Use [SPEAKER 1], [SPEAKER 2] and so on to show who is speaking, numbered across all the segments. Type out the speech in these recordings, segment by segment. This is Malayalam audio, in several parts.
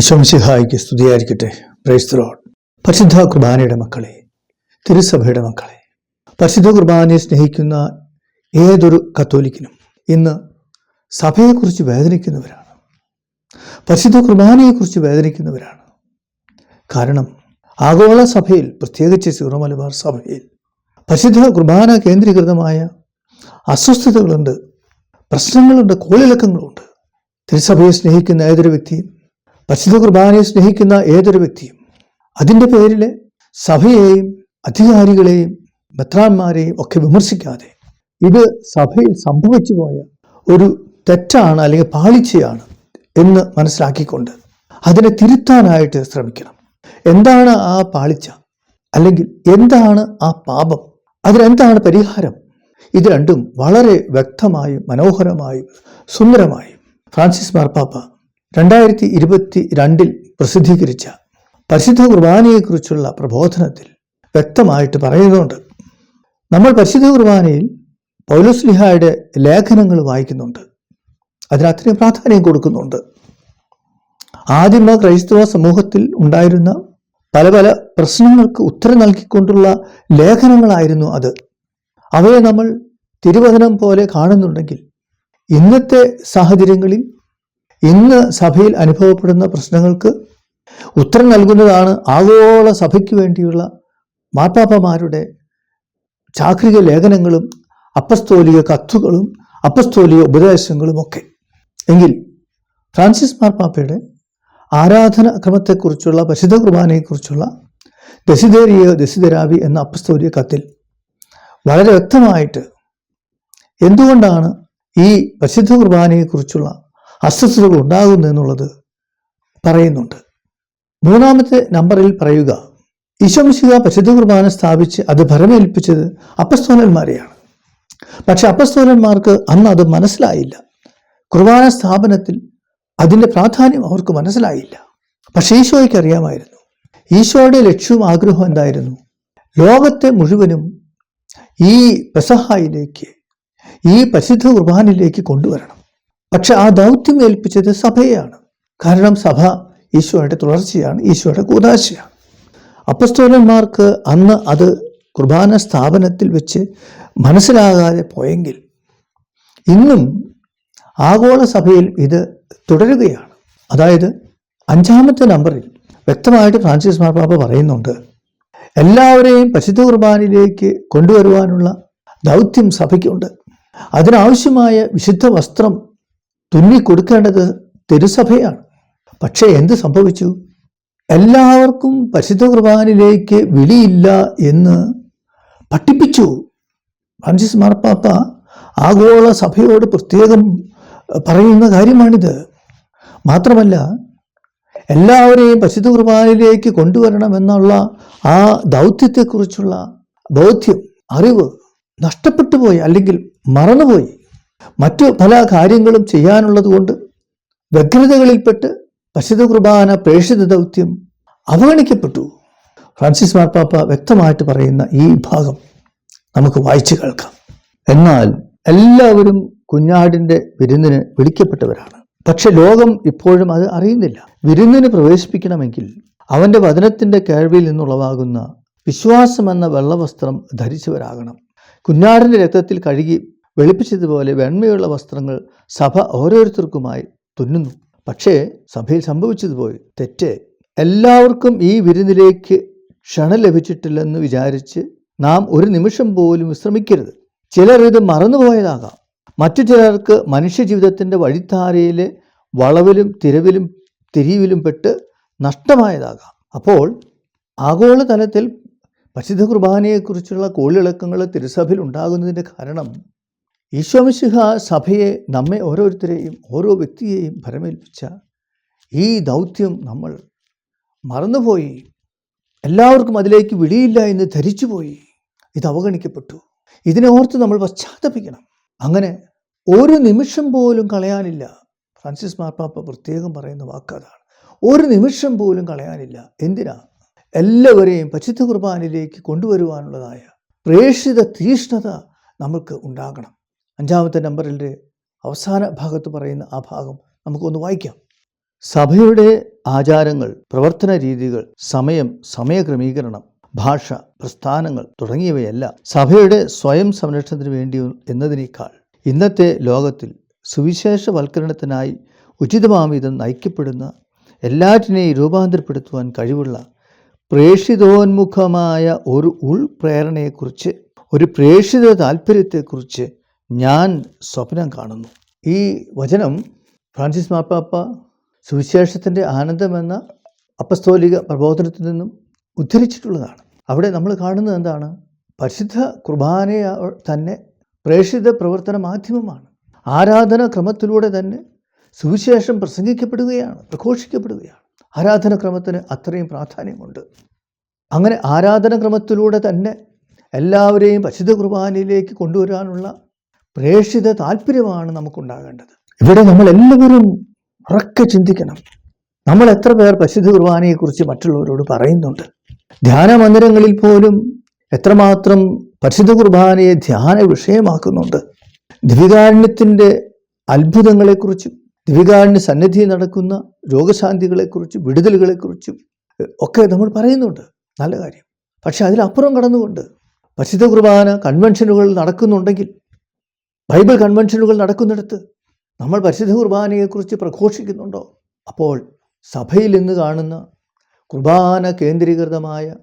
[SPEAKER 1] യശോമിശിഹായിക്ക് സ്തുതിയായിരിക്കട്ടെ. പ്രൈസ്തലോഡ് പരിശുദ്ധ കുർബാനയുടെ മക്കളെ തിരുസഭയുടെ മക്കളെ പരിശുദ്ധ കുർബാനയെ സ്നേഹിക്കുന്ന ഏതൊരു കത്തോലിക്കനും ഇന്ന് സഭയെക്കുറിച്ച് വേദനിക്കുന്നവരാണ്. പരിശുദ്ധ കുർബാനയെക്കുറിച്ച് വേദനിക്കുന്നവരാണ്. കാരണം ആഗോള സഭയിൽ പ്രത്യേകിച്ച് സീറോ മലബാർ സഭയിൽ പരിശുദ്ധ കുർബാന കേന്ദ്രീകൃതമായ അസ്വസ്ഥതകളുണ്ട് പ്രശ്നങ്ങളുണ്ട് കോളിളക്കങ്ങളുണ്ട്. തിരുസഭയെ സ്നേഹിക്കുന്ന ഏതൊരു വ്യക്തിയും പരിശുദ്ധ കുർബാനയെ സ്നേഹിക്കുന്ന ഏതൊരു വ്യക്തിയും അതിന്റെ പേരിൽ സഭയെയും അധികാരികളെയും മെത്രാന്മാരെയും ഒക്കെ വിമർശിക്കാതെ ഇത് സഭയിൽ സംഭവിച്ചു പോയ ഒരു തെറ്റാണ് അല്ലെങ്കിൽ പാളിച്ചയാണ് എന്ന് മനസ്സിലാക്കിക്കൊണ്ട് അതിനെ തിരുത്താനായിട്ട് ശ്രമിക്കണം. എന്താണ് ആ പാളിച്ച? അല്ലെങ്കിൽ എന്താണ് ആ പാപം? അതിനെന്താണ് പരിഹാരം? ഇത് രണ്ടും വളരെ വ്യക്തമായും മനോഹരമായും സുന്ദരമായും ഫ്രാൻസിസ് മാർപ്പാപ്പ രണ്ടായിരത്തി ഇരുപത്തി രണ്ടിൽ പ്രസിദ്ധീകരിച്ച പരിശുദ്ധ കുർബാനയെക്കുറിച്ചുള്ള പ്രബോധനത്തിൽ വ്യക്തമായിട്ട് പറയുന്നുണ്ട്. നമ്മൾ പരിശുദ്ധ കുർബാനയിൽ പൗലോസ്ലിഹായുടെ ലേഖനങ്ങൾ വായിക്കുന്നുണ്ട്. അതിന് അത്രയും പ്രാധാന്യം കൊടുക്കുന്നുണ്ട്. ആദിമ ക്രൈസ്തവ സമൂഹത്തിൽ ഉണ്ടായിരുന്ന പല പല പ്രശ്നങ്ങൾക്ക് ഉത്തരം നൽകിക്കൊണ്ടുള്ള ലേഖനങ്ങളായിരുന്നു അത്. അവയെ നമ്മൾ തിരുവചനം പോലെ കാണുന്നുണ്ടെങ്കിൽ ഇന്നത്തെ സാഹചര്യങ്ങളിൽ ഇന്ന് സഭയിൽ അനുഭവപ്പെടുന്ന പ്രശ്നങ്ങൾക്ക് ഉത്തരം നൽകുന്നതാണ് ആഗോള സഭയ്ക്ക് വേണ്ടിയുള്ള മാർപ്പാപ്പമാരുടെ ചാക്രിക ലേഖനങ്ങളും അപ്പസ്തോലിക കത്തുകളും അപ്പസ്തോലിക ഉപദേശങ്ങളും ഒക്കെ. എങ്കിൽ ഫ്രാൻസിസ് മാർപ്പാപ്പയുടെ ആരാധന ക്രമത്തെക്കുറിച്ചുള്ള പരിശുദ്ധ കുർബാനയെക്കുറിച്ചുള്ള ദസിദേരിയ ദശിതരാവി എന്ന അപ്പസ്തോലിക കത്തിൽ വളരെ വ്യക്തമായിട്ട് എന്തുകൊണ്ടാണ് ഈ പരിശുദ്ധ കുർബാനയെക്കുറിച്ചുള്ള അസ്വസ്ഥതകൾ ഉണ്ടാകുന്നു എന്നുള്ളത് പറയുന്നുണ്ട്. മൂന്നാമത്തെ നമ്പറിൽ പറയുക ഈശോമിശിക പരിശുദ്ധ കുർബാന സ്ഥാപിച്ച് അത് ഭരമേൽപ്പിച്ചത് അപ്പസ്തോലന്മാരെയാണ്. പക്ഷെ അപ്പസ്തോലന്മാർക്ക് അന്ന് അത് മനസ്സിലായില്ല. കുർബാന സ്ഥാപനത്തിൽ അതിന്റെ പ്രാധാന്യം അവർക്ക് മനസ്സിലായില്ല. പക്ഷെ ഈശോയ്ക്ക് അറിയാമായിരുന്നു. ഈശോയുടെ ലക്ഷ്യവും ആഗ്രഹവും എന്തായിരുന്നു? ലോകത്തെ മുഴുവനും ഈ പെസഹായിലേക്ക് ഈ പരിശുദ്ധ കുർബാനയിലേക്ക് കൊണ്ടുവരണം. പക്ഷെ ആ ദൗത്യം ഏൽപ്പിച്ചത് സഭയാണ്. കാരണം സഭ ഈശോയുടെ തുടർച്ചയാണ് ഈശോയുടെ കൂതാശയാണ്. അപ്പസ്തോലന്മാർക്ക് അന്ന് അത് കുർബാന സ്ഥാപനത്തിൽ വെച്ച് മനസ്സിലാകാതെ പോയെങ്കിൽ ഇന്നും ആഗോള സഭയിൽ ഇത് തുടരുകയാണ്. അതായത് അഞ്ചാമത്തെ നമ്പറിൽ വ്യക്തമായിട്ട് ഫ്രാൻസിസ് മാർപ്പാപ്പ പറയുന്നുണ്ട് എല്ലാവരെയും പരിശുദ്ധ കുർബാനയിലേക്ക് കൊണ്ടുവരുവാനുള്ള ദൗത്യം സഭയ്ക്കുണ്ട്. അതിനാവശ്യമായ വിശുദ്ധ വസ്ത്രം തുന്നി കൊടുക്കേണ്ടത് തിരുസഭയാണ്. പക്ഷേ എന്ത് സംഭവിച്ചു? എല്ലാവർക്കും പരിശുദ്ധ കുർബാനിലേക്ക് വിളിയില്ല എന്ന് പഠിപ്പിച്ചു. ഫ്രാൻസിസ് മാർപ്പാപ്പ ആഗോള സഭയോട് പ്രത്യേകം പറയുന്ന കാര്യമാണിത്. മാത്രമല്ല എല്ലാവരെയും പരിശുദ്ധ കുർബാനയിലേക്ക് കൊണ്ടുവരണമെന്നുള്ള ആ ദൗത്യത്തെക്കുറിച്ചുള്ള ബോധ്യം അറിവ് നഷ്ടപ്പെട്ടു പോയി അല്ലെങ്കിൽ മറന്നുപോയി. മറ്റു പല കാര്യങ്ങളും ചെയ്യാനുള്ളതുകൊണ്ട് വ്യഗ്രതകളിൽപ്പെട്ട് പശുത കുർബാന പ്രേക്ഷിത ദൗത്യം അവഗണിക്കപ്പെട്ടു. ഫ്രാൻസിസ് മാർപ്പാപ്പ വ്യക്തമായിട്ട് പറയുന്ന ഈ ഭാഗം നമുക്ക് വായിച്ചു കേൾക്കാം. എന്നാൽ എല്ലാവരും കുഞ്ഞാടിന്റെ വിരുന്നിന് വിളിക്കപ്പെട്ടവരാണ്. പക്ഷെ ലോകം ഇപ്പോഴും അത് അറിയുന്നില്ല. വിരുന്നിന് പ്രവേശിപ്പിക്കണമെങ്കിൽ അവന്റെ വചനത്തിന്റെ കേൾവിയിൽ നിന്നുളവാകുന്ന വിശ്വാസമെന്ന വെള്ളവസ്ത്രം ധരിച്ചവരാകണം. കുഞ്ഞാടിന്റെ രക്തത്തിൽ കഴുകി വെളുപ്പിച്ചതുപോലെ വെണ്മയുള്ള വസ്ത്രങ്ങൾ സഭ ഓരോരുത്തർക്കുമായി തുന്നുന്നു. പക്ഷേ സഭയിൽ സംഭവിച്ചതുപോലെ തെറ്റ്. എല്ലാവർക്കും ഈ വിരുന്നിലേക്ക് ക്ഷണം ലഭിച്ചിട്ടില്ലെന്ന് വിചാരിച്ച് നാം ഒരു നിമിഷം പോലും വിശ്രമിക്കരുത്. ചിലർ ഇത് മറന്നുപോയതാകാം. മറ്റു ചിലർക്ക് മനുഷ്യജീവിതത്തിന്റെ വഴിത്താരയിലെ വളവിലും തിരവിലും തിരിവിലും പെട്ട് നഷ്ടമായതാകാം. അപ്പോൾ ആഗോളതലത്തിൽ പരിശുദ്ധ കുർബാനയെക്കുറിച്ചുള്ള കോളിളക്കങ്ങൾ തിരുസഭയിൽ ഉണ്ടാകുന്നതിന്റെ കാരണം ഈശോമിശിഹ സഭയെ നമ്മെ ഓരോരുത്തരെയും ഓരോ വ്യക്തിയെയും ഭരമേൽപ്പിച്ച ഈ ദൗത്യം നമ്മൾ മറന്നുപോയി. എല്ലാവർക്കും അതിലേക്ക് വിളിയില്ല എന്ന് ധരിച്ചുപോയി. ഇത് അവഗണിക്കപ്പെട്ടു. ഇതിനെ ഓർത്ത് നമ്മൾ പശ്ചാത്തപിക്കണം. അങ്ങനെ ഒരു നിമിഷം പോലും കളയാനില്ല. ഫ്രാൻസിസ് മാർപ്പാപ്പ പ്രത്യേകം പറയുന്ന വാക്കതാണ് ഒരു നിമിഷം പോലും കളയാനില്ല. എന്തിനാ? എല്ലാവരെയും പശുദ്ധ കുർബാനയിലേക്ക് കൊണ്ടുവരുവാനുള്ളതായ പ്രേക്ഷിത തീഷ്ണത നമുക്ക് ഉണ്ടാകണം. അഞ്ചാമത്തെ നമ്പറിന്റെ അവസാന ഭാഗത്ത് പറയുന്ന ആ ഭാഗം നമുക്കൊന്ന് വായിക്കാം. സഭയുടെ ആചാരങ്ങൾ പ്രവർത്തന രീതികൾ സമയം സമയക്രമീകരണം ഭാഷ പ്രസ്ഥാനങ്ങൾ തുടങ്ങിയവയല്ല സഭയുടെ സ്വയം സംരക്ഷണത്തിന് വേണ്ടി എന്നതിനേക്കാൾ ഇന്നത്തെ ലോകത്തിൽ സുവിശേഷവൽക്കരണത്തിനായി ഉചിതമാവിധം നയിക്കപ്പെടുന്ന എല്ലാറ്റിനെയും രൂപാന്തരപ്പെടുത്തുവാൻ കഴിവുള്ള പ്രേഷിതോന്മുഖമായ ഒരു ഉൾപ്രേരണയെക്കുറിച്ച് ഒരു പ്രേഷിത താല്പര്യത്തെക്കുറിച്ച് ഞാൻ സ്വപ്നം കാണുന്നു. ഈ വചനം ഫ്രാൻസിസ് മാർപ്പാപ്പ സുവിശേഷത്തിന്റെ ആനന്ദമെന്ന അപ്പസ്തോലിക പ്രബോധനത്തിൽ നിന്നും ഉദ്ധരിച്ചിട്ടുള്ളതാണ്. അവിടെ നമ്മൾ കാണുന്നത് എന്താണ്? പരിശുദ്ധ കുർബാനയെ തന്നെ പ്രേക്ഷിത പ്രവർത്തന മാധ്യമമാണ്. ആരാധന ക്രമത്തിലൂടെ തന്നെ സുവിശേഷം പ്രസംഗിക്കപ്പെടുകയാണ് പ്രഘോഷിക്കപ്പെടുകയാണ്. ആരാധനക്രമത്തിന് അത്രയും പ്രാധാന്യമുണ്ട്. അങ്ങനെ ആരാധനക്രമത്തിലൂടെ തന്നെ എല്ലാവരെയും പരിശുദ്ധ കുർബാനയിലേക്ക് കൊണ്ടുവരാനുള്ള പ്രേക്ഷിത താല്പര്യമാണ് നമുക്കുണ്ടാകേണ്ടത്. ഇവിടെ നമ്മൾ എല്ലാവരും ഉറക്കെ ചിന്തിക്കണം. നമ്മൾ എത്ര പേർ പരിശുദ്ധ കുർബാനയെക്കുറിച്ച് മറ്റുള്ളവരോട് പറയുന്നുണ്ട്? ധ്യാന മന്ദിരങ്ങളിൽ പോലും എത്രമാത്രം പരിശുദ്ധ കുർബാനയെ ധ്യാന വിഷയമാക്കുന്നുണ്ട്? ദിവികാരുണ്യത്തിന്റെ അത്ഭുതങ്ങളെക്കുറിച്ചും ദിവികാരുണ്യ സന്നിധി നടക്കുന്ന രോഗശാന്തികളെക്കുറിച്ചും വിടുതലുകളെക്കുറിച്ചും ഒക്കെ നമ്മൾ പറയുന്നുണ്ട്. നല്ല കാര്യം. പക്ഷെ അതിലപ്പുറം കടന്നുകൊണ്ട് പരിശുദ്ധ കുർബാന കൺവെൻഷനുകൾ നടക്കുന്നുണ്ടെങ്കിൽ ബൈബിൾ കൺവെൻഷനുകൾ നടക്കുന്നിടത്ത് നമ്മൾ പരിശുദ്ധ കുർബാനയെക്കുറിച്ച് പ്രഘോഷിക്കുന്നുണ്ടോ? അപ്പോൾ സഭയിൽ ഇന്ന് കാണുന്ന കുർബാന കേന്ദ്രീകൃതമായ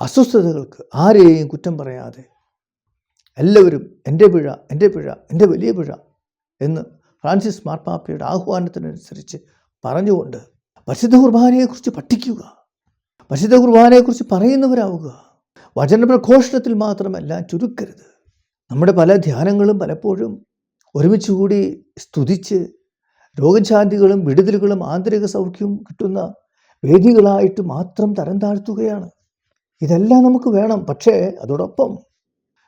[SPEAKER 1] അസ്വസ്ഥതകൾക്ക് ആരെയും കുറ്റം പറയാതെ എല്ലാവരും എന്റെ പിഴ എന്റെ പിഴ എന്റെ വലിയ പിഴ എന്ന് ഫ്രാൻസിസ് മാർപ്പാപ്പയുടെ ആഹ്വാനത്തിനനുസരിച്ച് പറഞ്ഞുകൊണ്ട് പരിശുദ്ധ കുർബാനയെക്കുറിച്ച് പഠിക്കുക പരിശുദ്ധ കുർബാനയെക്കുറിച്ച് പറയുന്നവരാവുക വചനപ്രഘോഷണത്തിൽ മാത്രമല്ല ചുരുക്കരുത്. നമ്മുടെ പല ധ്യാനങ്ങളും പലപ്പോഴും ഒരുമിച്ച് കൂടി സ്തുതിച്ച് രോഗശാന്തികളും വിടുതലുകളും ആന്തരിക സൗഖ്യവും കിട്ടുന്ന വേദികളായിട്ട് മാത്രം തരം താഴ്ത്തുകയാണ്. ഇതെല്ലാം നമുക്ക് വേണം. പക്ഷേ അതോടൊപ്പം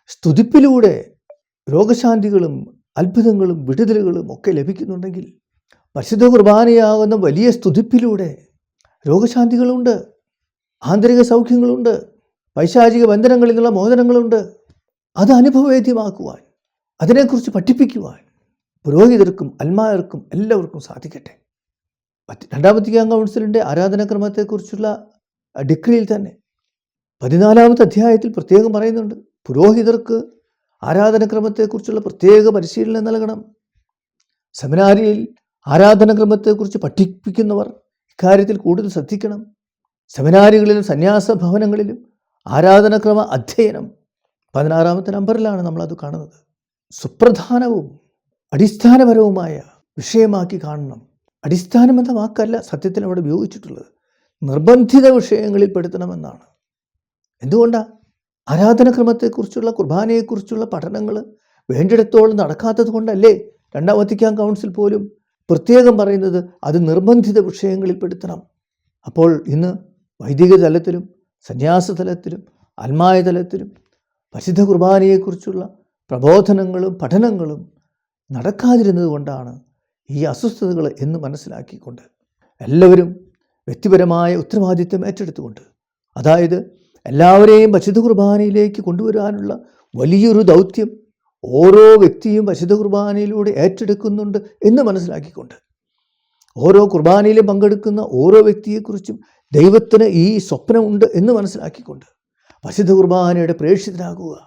[SPEAKER 1] സ്തുതിപ്പിലൂടെ രോഗശാന്തികളും അത്ഭുതങ്ങളും വിടുതലുകളും ഒക്കെ ലഭിക്കുന്നുണ്ടെങ്കിൽ പരിശുദ്ധ കുർബാനയാകുന്ന വലിയ സ്തുതിപ്പിലൂടെ രോഗശാന്തികളുണ്ട് ആന്തരിക സൗഖ്യങ്ങളുണ്ട് പൈശാചിക ബന്ധനങ്ങളിൽ നിന്നുള്ള മോചനങ്ങളുണ്ട് അത് അനുഭവവേദ്യമാക്കുവാൻ അതിനെക്കുറിച്ച് പഠിപ്പിക്കുവാൻ പുരോഹിതർക്കും അൽമായർക്കും എല്ലാവർക്കും സാധിക്കട്ടെ. രണ്ടാം വത്തിക്കാൻ കൗൺസിലിന്റെ ആരാധനാക്രമത്തെക്കുറിച്ചുള്ള ഡിഗ്രിയിൽ തന്നെ പതിനാലാമത്തെ അധ്യായത്തിൽ പ്രത്യേകം പറയുന്നുണ്ട്. പുരോഹിതർക്ക് ആരാധനക്രമത്തെക്കുറിച്ചുള്ള പ്രത്യേക പരിശീലനം നൽകണം. സെമിനാരിയിൽ ആരാധനക്രമത്തെക്കുറിച്ച് പഠിപ്പിക്കുന്നവർ ഇക്കാര്യത്തിൽ കൂടുതൽ ശ്രദ്ധിക്കണം. സെമിനാരികളിലും സന്യാസ ഭവനങ്ങളിലും ആരാധനക്രമ അധ്യയനം പതിനാറാമത്തെ നമ്പറിലാണ് നമ്മളത് കാണുന്നത്. സുപ്രധാനവും അടിസ്ഥാനപരവുമായ വിഷയമാക്കി കാണണം. അടിസ്ഥാനം എന്ന വാക്കല്ല സത്യത്തിൽ അവിടെ ഉപയോഗിച്ചിട്ടുള്ളത്. നിർബന്ധിത വിഷയങ്ങളിൽ പെടുത്തണമെന്നാണ്. എന്തുകൊണ്ടാണ് ആരാധനക്രമത്തെക്കുറിച്ചുള്ള കുർബാനയെക്കുറിച്ചുള്ള പഠനങ്ങൾ വേണ്ടിടത്തോളം നടക്കാത്തത് കൊണ്ടല്ലേ രണ്ടാം വത്തിക്കാൻ കൗൺസിൽ പോലും പ്രത്യേകം പറയുന്നത് അത് നിർബന്ധിത വിഷയങ്ങളിൽ പെടുത്തണം. അപ്പോൾ ഇന്ന് വൈദിക തലത്തിലും സന്യാസ തലത്തിലും ആത്മായ തലത്തിലും പരിശുദ്ധ കുർബാനയെക്കുറിച്ചുള്ള പ്രബോധനങ്ങളും പഠനങ്ങളും നടക്കാതിരുന്നത് കൊണ്ടാണ് ഈ അസ്വസ്ഥതകൾ എന്ന് മനസ്സിലാക്കിക്കൊണ്ട് എല്ലാവരും വ്യക്തിപരമായ ഉത്തരവാദിത്വം ഏറ്റെടുത്തുകൊണ്ട് അതായത് എല്ലാവരെയും പരിശുദ്ധ കുർബാനയിലേക്ക് കൊണ്ടുവരാനുള്ള വലിയൊരു ദൗത്യം ഓരോ വ്യക്തിയും പരിശുദ്ധ കുർബാനയിലൂടെ ഏറ്റെടുക്കുന്നുണ്ട് എന്ന് മനസ്സിലാക്കിക്കൊണ്ട് ഓരോ കുർബാനയിലും പങ്കെടുക്കുന്ന ഓരോ വ്യക്തിയെക്കുറിച്ചും ദൈവത്തിന് ഈ സ്വപ്നമുണ്ട് എന്ന് മനസ്സിലാക്കിക്കൊണ്ട് പരിശുദ്ധ കുർബാനയുടെ പ്രേക്ഷിതരാകുക.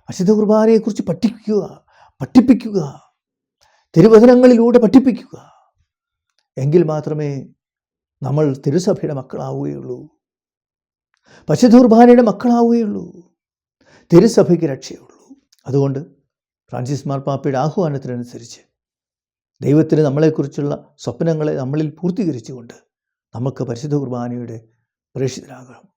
[SPEAKER 1] പരിശുദ്ധ കുർബാനയെക്കുറിച്ച് പഠിക്കുക പഠിപ്പിക്കുക തിരുവചനങ്ങളിലൂടെ പഠിപ്പിക്കുക. എങ്കിൽ മാത്രമേ നമ്മൾ തിരുസഭയുടെ മക്കളാവുകയുള്ളൂ. പശുധൂർബാനയുടെ മക്കളാവുകയുള്ളൂ. തിരുസഭയ്ക്ക് രക്ഷയുള്ളൂ. അതുകൊണ്ട് ഫ്രാൻസിസ് മാർപ്പാപ്പയുടെ ആഹ്വാനത്തിനനുസരിച്ച് ദൈവത്തിന് നമ്മളെക്കുറിച്ചുള്ള സ്വപ്നങ്ങളെ നമ്മളിൽ പൂർത്തീകരിച്ചുകൊണ്ട് നമുക്ക് പരിശുദ്ധ കുർബാനയുടെ പ്രേക്ഷിതരാകണം.